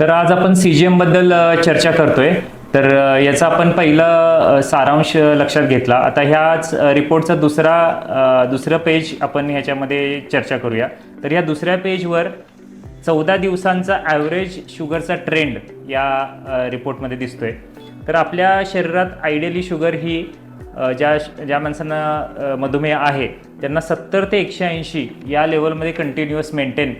तर आज आपण सी जी एमबद्दल चर्चा करतोय. तर याचा आपण पहिला सारांश लक्षात घेतला. आता ह्याच रिपोर्टचा दुसरा दुसरं पेज आपण ह्याच्यामध्ये चर्चा करूया. तर या दुसऱ्या पेजवर चौदा दिवसांचा ॲव्हरेज शुगरचा ट्रेंड या रिपोर्टमध्ये दिसतोय. तर आपल्या शरीरात आयडियली शुगर ही ज्या ज्या माणसांना मधुमेह आहे त्यांना सत्तर ते एकशे ऐंशी या लेवलमध्ये कंटिन्युअस मेंटेन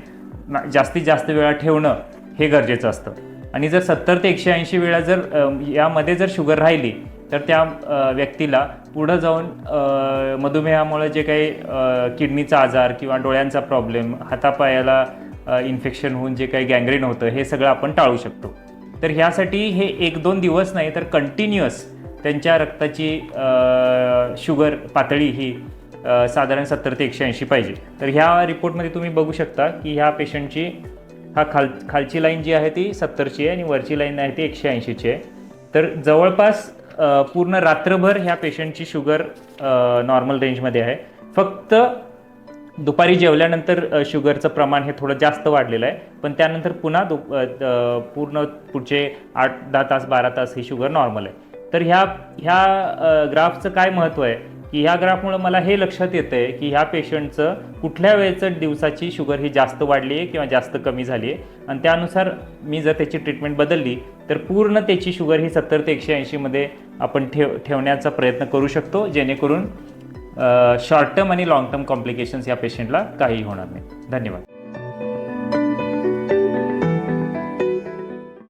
जास्तीत जास्त वेळा ठेवणं हे गरजेचं असतं. आणि जर सत्तर ते एकशे ऐंशी वेळा जर यामध्ये जर शुगर राहिली तर त्या व्यक्तीला पुढं जाऊन मधुमेहामुळं मधुमेहामुळे जे काही किडनीचा आजार किंवा डोळ्यांचा प्रॉब्लेम हातापायाला इन्फेक्शन होऊन जे काही गँग्रेन होतं हे सगळं आपण टाळू शकतो. तर ह्यासाठी हे एक दोन दिवस नाही तर कंटिन्युअस त्यांच्या रक्ताची शुगर पातळी ही साधारण सत्तर ते एकशे ऐंशी पाहिजे. तर ह्या रिपोर्टमध्ये तुम्ही बघू शकता की ह्या पेशंटची हा खाल खालची लाईन जी आहे ती सत्तरची आहे आणि वरची लाईन आहे ती एकशे ऐंशीची आहे. तर जवळपास पूर्ण रात्रभर ह्या पेशंटची शुगर नॉर्मल रेंजमध्ये आहे. फक्त दुपारी जेवल्यानंतर शुगरचं प्रमाण हे थोडं जास्त वाढलेलं आहे. पण त्यानंतर पुन्हा दु पूर्ण पुढचे आठ दहा तास बारा तास ही शुगर नॉर्मल आहे. तर ह्या ह्या ग्राफचं काय महत्त्व आहे? की ह्या ग्राफमुळं मला हे लक्षात येतं आहे की ह्या पेशंटचं कुठल्या वेळेचं दिवसाची शुगर ही जास्त वाढली आहे किंवा जास्त कमी झाली आहे आणि त्यानुसार मी जर त्याची ट्रीटमेंट बदलली तर पूर्ण त्याची शुगर ही सत्तर ते एकशे ऐंशीमध्ये आपण ठेव ठेवण्याचा प्रयत्न करू शकतो जेणेकरून शॉर्ट टर्म आणि लॉंग टर्म कॉम्प्लिकेशन्स या पेशंटला काहीही होणार नाही. धन्यवाद.